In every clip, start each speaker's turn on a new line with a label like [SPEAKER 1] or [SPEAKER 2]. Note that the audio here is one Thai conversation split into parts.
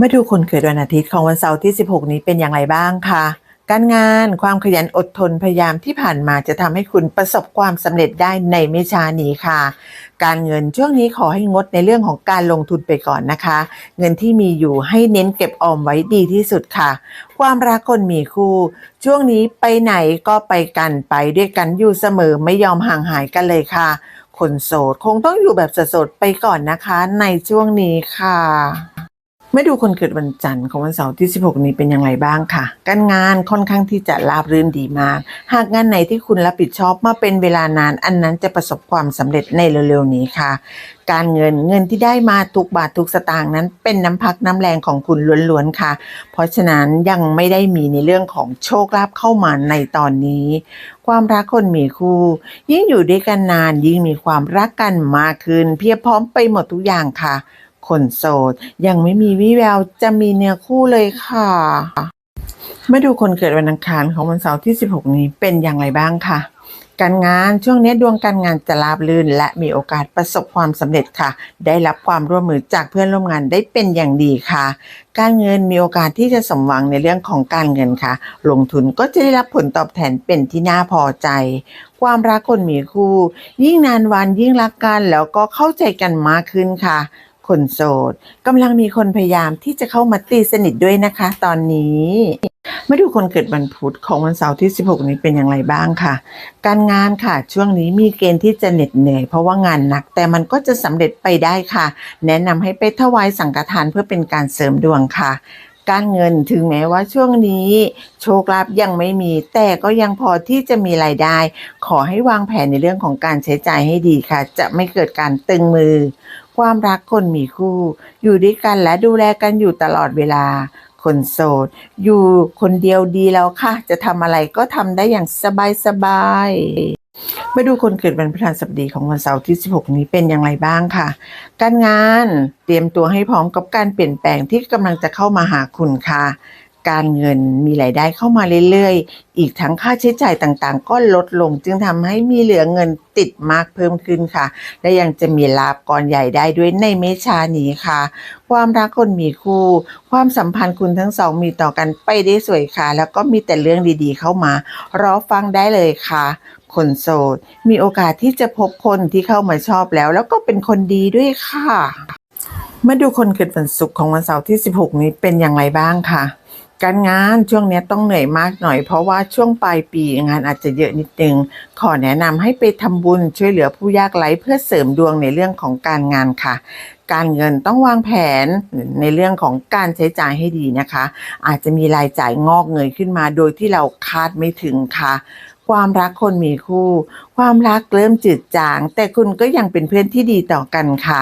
[SPEAKER 1] มาดูคนเกิดวันอาทิตย์ของวันเสาร์ที่ 16 นี้เป็นอย่างไรบ้างคะการงานความขยันอดทนพยายามที่ผ่านมาจะทำให้คุณประสบความสำเร็จได้ในไม่ช้านี้ค่ะ การเงินช่วงนี้ขอให้งดในเรื่องของการลงทุนไปก่อนนะคะ เงินที่มีอยู่ให้เน้นเก็บออมไว้ดีที่สุดค่ะ ความรักคนมีคู่ ช่วงนี้ไปไหนก็ไปกันไปด้วยกันอยู่เสมอไม่ยอมห่างหายกันเลยค่ะ คนโสดคงต้องอยู่แบบโสดๆไปก่อนนะคะ ในช่วงนี้ค่ะ ไม่ดูคนเกิดวันจันทร์ของวันเสาร์ที่ 16 นี้เป็นอย่างไรบ้างค่ะ การงานค่อนข้างที่จะราบรื่นดีมาก หากงานไหนที่คุณรับผิดชอบมาเป็นเวลานาน อันนั้นจะประสบความสำเร็จในเร็วๆนี้ค่ะ การเงินเงินที่ได้มาทุกบาททุกสตางค์นั้น เป็นน้ำพักน้ำแรงของคุณล้วนๆค่ะ เพราะฉะนั้นยังไม่ได้มีในเรื่องของโชคลาภเข้ามาในตอนนี้ ความรักคนมีคู่ ยิ่งอยู่ด้วยกันนานยิ่งมีความรักกันมากขึ้น เพียบพร้อมไปหมดทุกอย่างค่ะ คนโสด ยังไม่มีวิแววจะมีเนื้อคู่เลยค่ะ มาดูคนเกิดวันอังคารของวันเสาร์ที่ 16 นี้เป็นอย่างไรบ้างค่ะการงานช่วงนี้ดวงการงานจะราบรื่น และมีโอกาสประสบความสำเร็จค่ะ ได้รับความร่วมมือจากเพื่อนร่วมงานได้เป็นอย่างดีค่ะ การเงินมีโอกาสที่จะสมหวังในเรื่องของการเงินค่ะ ลงทุนก็จะได้รับผลตอบแทนเป็นที่น่าพอใจ ความรักคนมีคู่ ยิ่งนานวันยิ่งรักกันแล้วก็เข้าใจกันมากขึ้นค่ะ คนโสดกำลังมีคนพยายามที่จะเข้ามาตีสนิทด้วยนะคะ ตอนนี้ มาดูคนเกิดวันพุธของวันเสาร์ที่ 16 นี้เป็นอย่างไรบ้างค่ะ การงานค่ะช่วงนี้มีเกณฑ์ที่จะเหน็ดเหนื่อยเพราะว่างานหนัก แต่มันก็จะสำเร็จไปได้ค่ะ แนะนำให้ไปถวายสังฆทานเพื่อเป็นการเสริมดวงค่ะการเงินถึงแม้ว่าช่วงนี้ โชคลาภยังไม่มี แต่ก็ยังพอที่จะมีรายได้ ขอให้วางแผนในเรื่องของการใช้จ่ายให้ดีค่ะ จะไม่เกิดการตึงมือ ความรักคนมีคู่ อยู่ด้วยกันและดูแลกันอยู่ตลอดเวลา คนโสด อยู่คนเดียวดีแล้วค่ะ จะทำอะไรก็ทำได้อย่างสบายสบายๆมาดูคนเกิดวันพฤหัสบดีของวันเสาร์ที่ 16 นี้เป็นอย่างไรบ้างค่ะ การงานเตรียมตัวให้พร้อมกับการเปลี่ยนแปลงที่กำลังจะเข้ามาหาคุณค่ะ การเงินมีรายได้เข้ามาเรื่อยๆ อีกทั้งค่าใช้จ่ายต่างๆ ก็ลดลงจึงทำให้มีเหลือเงินติดมากเพิ่มขึ้นค่ะ และยังจะมีลาบก้อนใหญ่ได้ด้วยในเมษานี้ค่ะ ความรักคนมีคู่ ความสัมพันธ์คุณทั้งสองมีต่อกันไปได้สวยค่ะ แล้วก็มีแต่เรื่องดีๆเข้ามา รอฟังได้เลยค่ะคนโสด มีโอกาสที่จะพบคนที่เข้ามาชอบแล้ว แล้วก็เป็นคนดีด้วยค่ะมาดูคนเกิดวันศุกร์ของวันเสาร์ที่ 16 นี้เป็นอย่างไรบ้างค่ะ การงานช่วงนี้ต้องเหนื่อยมากหน่อย เพราะว่าช่วงปลายปีงานอาจจะเยอะนิดนึง ขอแนะนำให้ไปทำบุญช่วยเหลือผู้ยากไร้เพื่อเสริมดวงในเรื่องของการงานค่ะ การเงินต้องวางแผนในเรื่องของการใช้จ่ายให้ดีนะคะ อาจจะมีรายจ่ายงอกเงยขึ้นมาโดยที่เราคาดไม่ถึงค่ะความรักคนมีคู่ ความรักเริ่มจืดจาง แต่คุณก็ยังเป็นเพื่อนที่ดีต่อกันค่ะ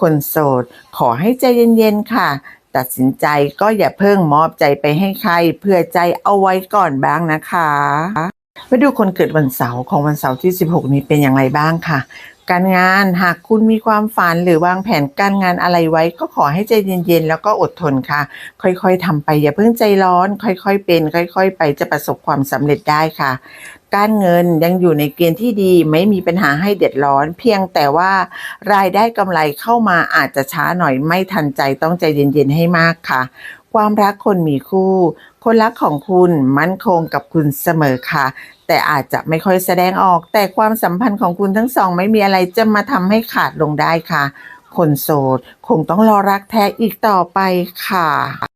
[SPEAKER 1] คนโสด ขอให้ใจเย็นๆค่ะ ตัดสินใจก็อย่าเพิ่งมอบใจไปให้ใครเพื่อใจเอาไว้ก่อนบ้างนะคะมาดูคนเกิดวันเสาร์ของวันเสาร์ที่ 16 นี้เป็นอย่างไรบ้างค่ะ การงานหากคุณมีความฝันหรือวางแผนการงานอะไรไว้ ก็ขอให้ใจเย็นๆ แล้วก็อดทนค่ะ ค่อยๆทำไปอย่าเพิ่งใจร้อน ค่อยๆ เป็น ค่อย ๆ ไปจะประสบความสำเร็จได้ค่ะ การเงินยังอยู่ในเกณฑ์ที่ดีไม่มีปัญหาให้เดือดร้อน เพียงแต่ว่ารายได้กำไรเข้ามาอาจจะช้าหน่อยไม่ทันใจต้องใจเย็นๆให้มากค่ะ ความรักคนมีคู่ คนรักของคุณมั่นคงกับคุณเสมอค่ะ แต่อาจจะไม่ค่อยแสดงออก แต่ความสัมพันธ์ของคุณทั้งสอง ไม่มีอะไรจะมาทำให้ขาดลงได้ค่ะ คนโสดคงต้องรอรักแท้อีกต่อไปค่ะ